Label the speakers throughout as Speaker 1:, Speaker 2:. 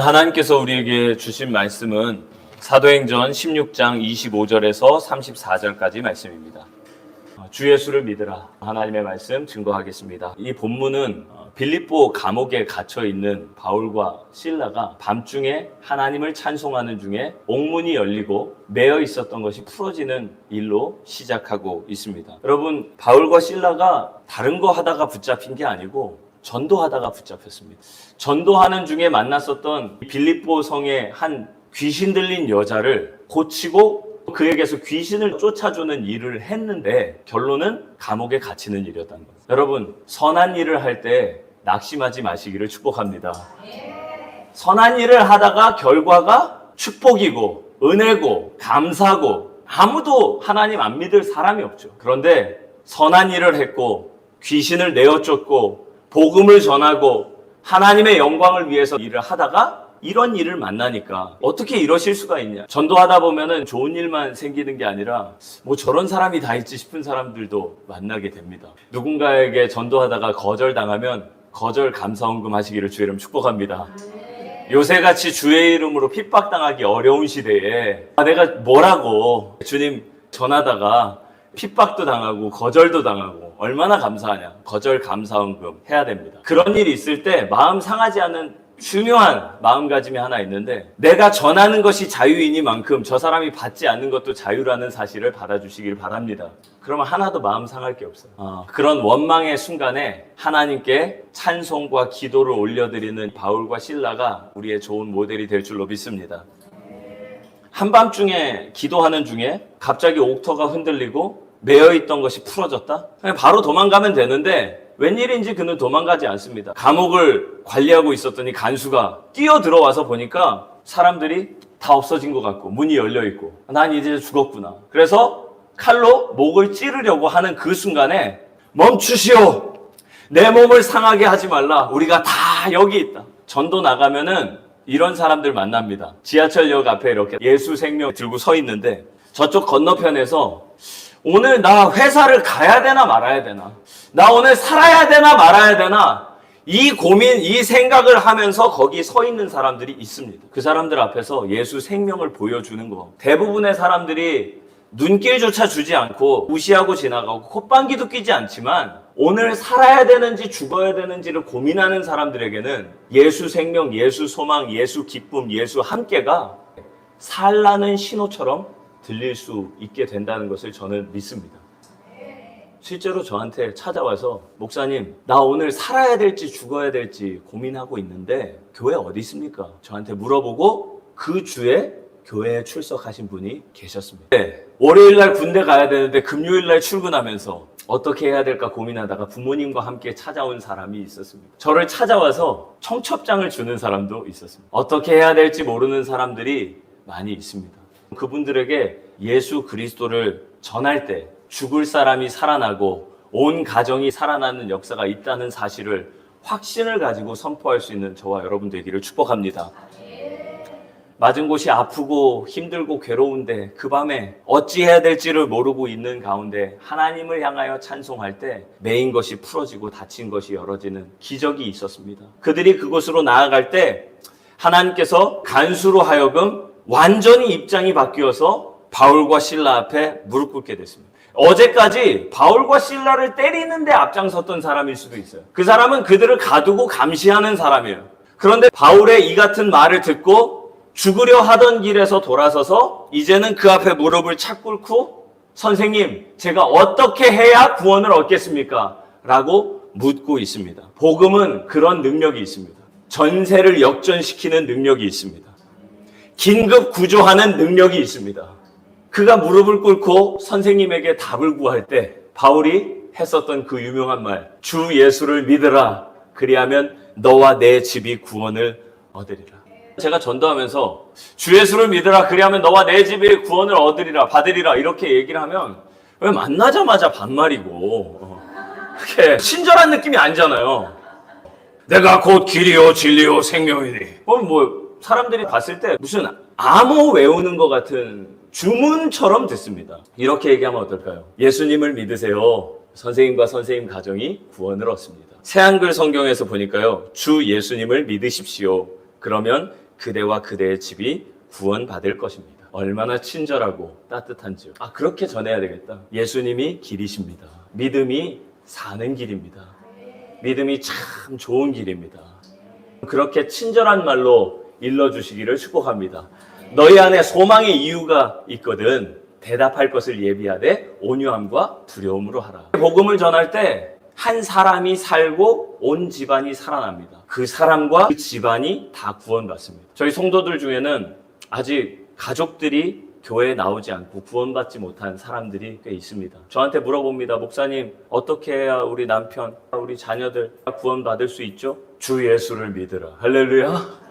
Speaker 1: 하나님께서 우리에게 주신 말씀은 사도행전 16장 25절에서 34절까지 말씀입니다. 어, 주 예수를 믿으라. 하나님의 말씀 증거하겠습니다. 이 본문은 어, 빌립보 감옥에 갇혀 있는 바울과 신라가 밤중에 하나님을 찬송하는 중에 옥문이 열리고 매여 있었던 것이 풀어지는 일로 시작하고 있습니다. 여러분, 바울과 신라가 다른 거 하다가 붙잡힌 게 아니고 전도하다가 붙잡혔습니다. 전도하는 중에 만났었던 빌립보 성의 한 귀신 들린 여자를 고치고 그에게서 귀신을 쫓아주는 일을 했는데 결론은 감옥에 갇히는 일이었다는 거예요. 여러분, 선한 일을 할 때 낙심하지 마시기를 축복합니다. 선한 일을 하다가 결과가 축복이고 은혜고 감사고 아무도 하나님 안 믿을 사람이 없죠. 그런데 선한 일을 했고 귀신을 내어 쫓고 복음을 전하고 하나님의 영광을 위해서 일을 하다가 이런 일을 만나니까 어떻게 이러실 수가 있냐. 전도하다 보면은 좋은 일만 생기는 게 아니라 뭐 저런 사람이 다 있지 싶은 사람들도 만나게 됩니다. 누군가에게 전도하다가 거절당하면 거절 감사원금 하시기를 주의 이름 축복합니다. 요새같이 주의 이름으로 핍박당하기 어려운 시대에 아, 내가 뭐라고 주님 전하다가 핍박도 당하고 거절도 당하고 얼마나 감사하냐. 거절 감사원금 해야 됩니다. 그런 일이 있을 때 마음 상하지 않는 중요한 마음가짐이 하나 있는데 내가 전하는 것이 자유이니만큼 저 사람이 받지 않는 것도 자유라는 사실을 받아주시길 바랍니다. 그러면 하나도 마음 상할 게 없어요. 어, 그런 원망의 순간에 하나님께 찬송과 기도를 올려드리는 바울과 신라가 우리의 좋은 모델이 될 줄로 믿습니다. 한밤중에 기도하는 중에 갑자기 옥터가 흔들리고 매여 있던 것이 풀어졌다? 바로 도망가면 되는데 웬일인지 그는 도망가지 않습니다. 감옥을 관리하고 있었더니 간수가 뛰어 들어와서 보니까 사람들이 다 없어진 것 같고 문이 열려 있고 난 이제 죽었구나. 그래서 칼로 목을 찌르려고 하는 그 순간에 멈추시오. 내 몸을 상하게 하지 말라. 우리가 다 여기 있다. 전도 나가면은 이런 사람들 만납니다. 지하철역 앞에 이렇게 예수 생명 들고 서 있는데 저쪽 건너편에서 오늘 나 회사를 가야 되나 말아야 되나? 나 오늘 살아야 되나 말아야 되나? 이 고민, 이 생각을 하면서 거기 서 있는 사람들이 있습니다. 그 사람들 앞에서 예수 생명을 보여주는 거. 대부분의 사람들이 눈길조차 주지 않고 무시하고 지나가고 콧방귀도 끼지 않지만 오늘 살아야 되는지 죽어야 되는지를 고민하는 사람들에게는 예수 생명, 예수 소망, 예수 기쁨, 예수 함께가 살라는 신호처럼 들릴 수 있게 된다는 것을 저는 믿습니다. 실제로 저한테 찾아와서 목사님 나 오늘 살아야 될지 죽어야 될지 고민하고 있는데 교회 어디 있습니까? 저한테 물어보고 그 주에 교회에 출석하신 분이 계셨습니다. 네, 월요일 날 군대 가야 되는데 금요일 날 출근하면서 어떻게 해야 될까 고민하다가 부모님과 함께 찾아온 사람이 있었습니다. 저를 찾아와서 청첩장을 주는 사람도 있었습니다. 어떻게 해야 될지 모르는 사람들이 많이 있습니다. 그분들에게 예수 그리스도를 전할 때 죽을 사람이 살아나고 온 가정이 살아나는 역사가 있다는 사실을 확신을 가지고 선포할 수 있는 저와 여러분 되기를 축복합니다. 맞은 곳이 아프고 힘들고 괴로운데 그 밤에 어찌 해야 될지를 모르고 있는 가운데 하나님을 향하여 찬송할 때 매인 것이 풀어지고 다친 것이 열어지는 기적이 있었습니다. 그들이 그곳으로 나아갈 때 하나님께서 간수로 하여금 완전히 입장이 바뀌어서 바울과 신라 앞에 무릎 꿇게 됐습니다. 어제까지 바울과 신라를 때리는데 앞장섰던 사람일 수도 있어요. 그 사람은 그들을 가두고 감시하는 사람이에요. 그런데 바울의 이 같은 말을 듣고 죽으려 하던 길에서 돌아서서 이제는 그 앞에 무릎을 착 꿇고 선생님, 제가 어떻게 해야 구원을 얻겠습니까? 라고 묻고 있습니다. 복음은 그런 능력이 있습니다. 전세를 역전시키는 능력이 있습니다. 긴급 구조하는 능력이 있습니다. 그가 무릎을 꿇고 선생님에게 답을 구할 때 바울이 했었던 그 유명한 말, 주 예수를 믿으라. 그리하면 너와 내 집이 구원을 얻으리라. 제가 전도하면서 주 예수를 믿으라. 그리하면 너와 내 집이 구원을 얻으리라. 받으리라. 이렇게 얘기를 하면 왜 만나자마자 반말이고 어, 이렇게 친절한 느낌이 아니잖아요. 내가 곧 길이요 진리요 생명이니. 그럼 뭐 사람들이 봤을 때 무슨 암호 외우는 것 같은 주문처럼 듣습니다. 이렇게 얘기하면 어떨까요? 예수님을 믿으세요. 선생님과 선생님 가정이 구원을 얻습니다. 새한글 성경에서 보니까요. 주 예수님을 믿으십시오. 그러면 그대와 그대의 집이 구원받을 것입니다. 얼마나 친절하고 따뜻한지요. 아, 그렇게 전해야 되겠다. 예수님이 길이십니다. 믿음이 사는 길입니다. 믿음이 참 좋은 길입니다. 그렇게 친절한 말로 일러주시기를 축복합니다. 너희 안에 소망의 이유가 있거든 대답할 것을 예비하되 온유함과 두려움으로 하라. 복음을 전할 때 한 사람이 살고 온 집안이 살아납니다. 그 사람과 그 집안이 다 구원받습니다. 저희 성도들 중에는 아직 가족들이 교회에 나오지 않고 구원받지 못한 사람들이 꽤 있습니다. 저한테 물어봅니다. 목사님, 어떻게 해야 우리 남편, 우리 자녀들 구원받을 수 있죠? 주 예수를 믿으라. 할렐루야.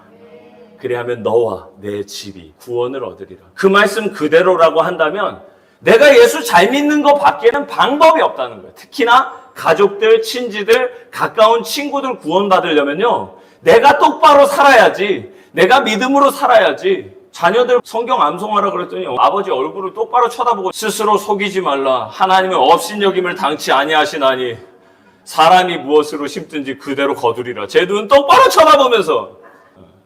Speaker 1: 그리하면 너와 내 집이 구원을 얻으리라. 그 말씀 그대로라고 한다면 내가 예수 잘 믿는 것 밖에는 방법이 없다는 거예요. 특히나 가족들, 친지들, 가까운 친구들 구원받으려면요. 내가 똑바로 살아야지. 내가 믿음으로 살아야지. 자녀들 성경 암송하라 그랬더니 아버지 얼굴을 똑바로 쳐다보고 스스로 속이지 말라. 하나님의 업신여김을 당치 아니하시나니 사람이 무엇으로 심든지 그대로 거두리라. 제 눈 똑바로 쳐다보면서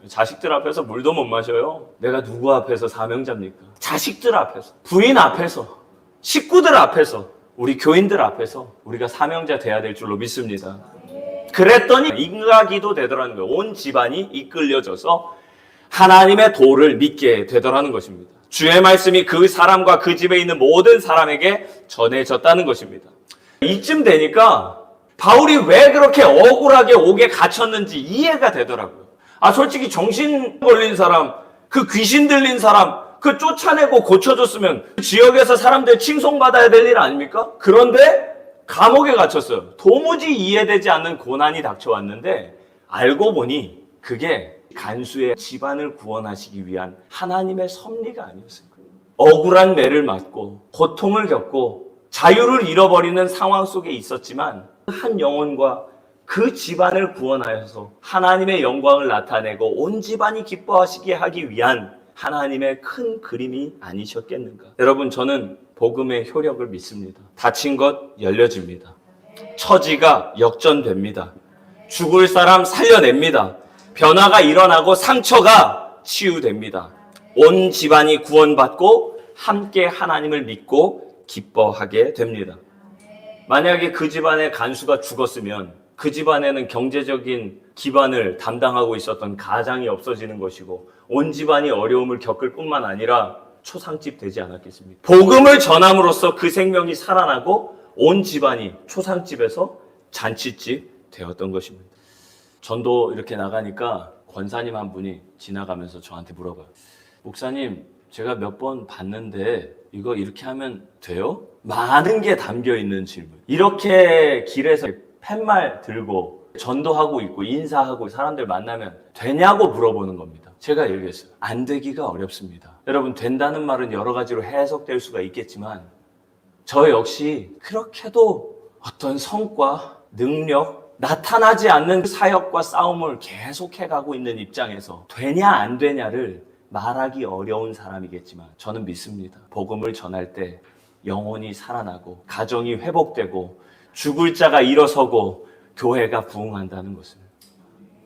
Speaker 1: 자식들 앞에서 물도 못 마셔요. 내가 누구 앞에서 사명자입니까? 자식들 앞에서, 부인 앞에서, 식구들 앞에서, 우리 교인들 앞에서 우리가 사명자 돼야 될 줄로 믿습니다. 그랬더니 인가기도 되더라는 거예요. 온 집안이 이끌려져서 하나님의 도를 믿게 되더라는 것입니다. 주의 말씀이 그 사람과 그 집에 있는 모든 사람에게 전해졌다는 것입니다. 이쯤 되니까 바울이 왜 그렇게 억울하게 옥에 갇혔는지 이해가 되더라고요. 아, 솔직히 정신 걸린 사람, 그 귀신 들린 사람, 그 쫓아내고 고쳐줬으면 그 지역에서 사람들 칭송받아야 될 일 아닙니까? 그런데 감옥에 갇혔어요. 도무지 이해되지 않는 고난이 닥쳐왔는데 알고 보니 그게 간수의 집안을 구원하시기 위한 하나님의 섭리가 아니었을 거예요. 억울한 매를 맞고 고통을 겪고 자유를 잃어버리는 상황 속에 있었지만 한 영혼과 그 집안을 구원하여서 하나님의 영광을 나타내고 온 집안이 기뻐하시게 하기 위한 하나님의 큰 그림이 아니셨겠는가. 여러분, 저는 복음의 효력을 믿습니다. 다친 것 열려집니다. 처지가 역전됩니다. 죽을 사람 살려냅니다. 변화가 일어나고 상처가 치유됩니다. 온 집안이 구원받고 함께 하나님을 믿고 기뻐하게 됩니다. 만약에 그 집안의 간수가 죽었으면 그 집안에는 경제적인 기반을 담당하고 있었던 가장이 없어지는 것이고 온 집안이 어려움을 겪을 뿐만 아니라 초상집 되지 않았겠습니까? 복음을 전함으로써 그 생명이 살아나고 온 집안이 초상집에서 잔치집 되었던 것입니다. 전도 이렇게 나가니까 권사님 한 분이 지나가면서 저한테 물어봐요. 목사님, 제가 몇 번 봤는데 이거 이렇게 하면 돼요? 많은 게 담겨 있는 질문. 이렇게 길에서 팻말 들고 전도하고 있고 인사하고 사람들 만나면 되냐고 물어보는 겁니다. 제가 얘기했어요. 안 되기가 어렵습니다. 여러분, 된다는 말은 여러 가지로 해석될 수가 있겠지만 저 역시 그렇게도 어떤 성과, 능력, 나타나지 않는 사역과 싸움을 계속해 가고 있는 입장에서 되냐 안 되냐를 말하기 어려운 사람이겠지만 저는 믿습니다. 복음을 전할 때 영혼이 살아나고 가정이 회복되고 죽을 자가 일어서고 교회가 부흥한다는 것을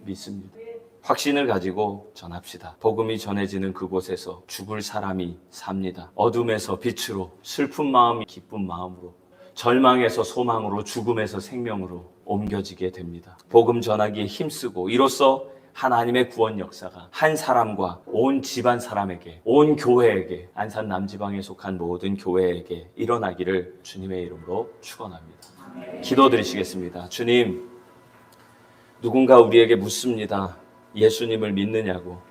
Speaker 1: 믿습니다. 확신을 가지고 전합시다. 복음이 전해지는 그곳에서 죽을 사람이 삽니다. 어둠에서 빛으로, 슬픈 마음이 기쁜 마음으로, 절망에서 소망으로, 죽음에서 생명으로 옮겨지게 됩니다. 복음 전하기에 힘쓰고 이로써 하나님의 구원 역사가 한 사람과 온 집안 사람에게, 온 교회에게, 안산 남지방에 속한 모든 교회에게 일어나기를 주님의 이름으로 축원합니다. 기도드리시겠습니다. 주님, 누군가 우리에게 묻습니다. 예수님을 믿느냐고.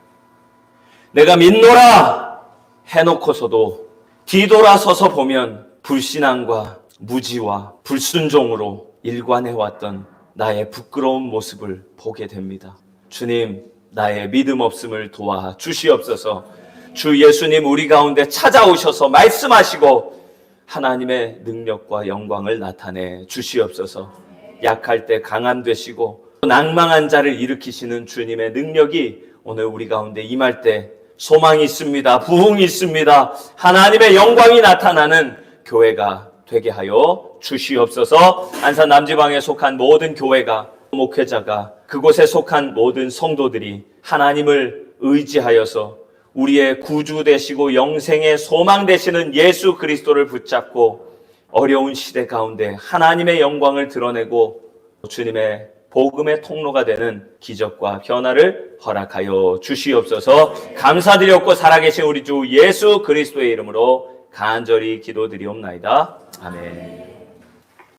Speaker 1: 내가 믿노라! 해놓고서도 뒤돌아서서 보면 불신앙과 무지와 불순종으로 일관해왔던 나의 부끄러운 모습을 보게 됩니다. 주님, 나의 믿음 없음을 도와 주시옵소서. 주 예수님 우리 가운데 찾아오셔서 말씀하시고 하나님의 능력과 영광을 나타내 주시옵소서. 약할 때 강함 되시고 낭망한 자를 일으키시는 주님의 능력이 오늘 우리 가운데 임할 때 소망이 있습니다. 부흥이 있습니다. 하나님의 영광이 나타나는 교회가 되게 하여 주시옵소서. 안산 남지방에 속한 모든 교회가 목회자가 그곳에 속한 모든 성도들이 하나님을 의지하여서 우리의 구주 되시고 영생의 소망 되시는 예수 그리스도를 붙잡고 어려운 시대 가운데 하나님의 영광을 드러내고 주님의 복음의 통로가 되는 기적과 변화를 허락하여 주시옵소서 감사드렸고 살아계신 우리 주 예수 그리스도의 이름으로 간절히 기도드리옵나이다. 아멘.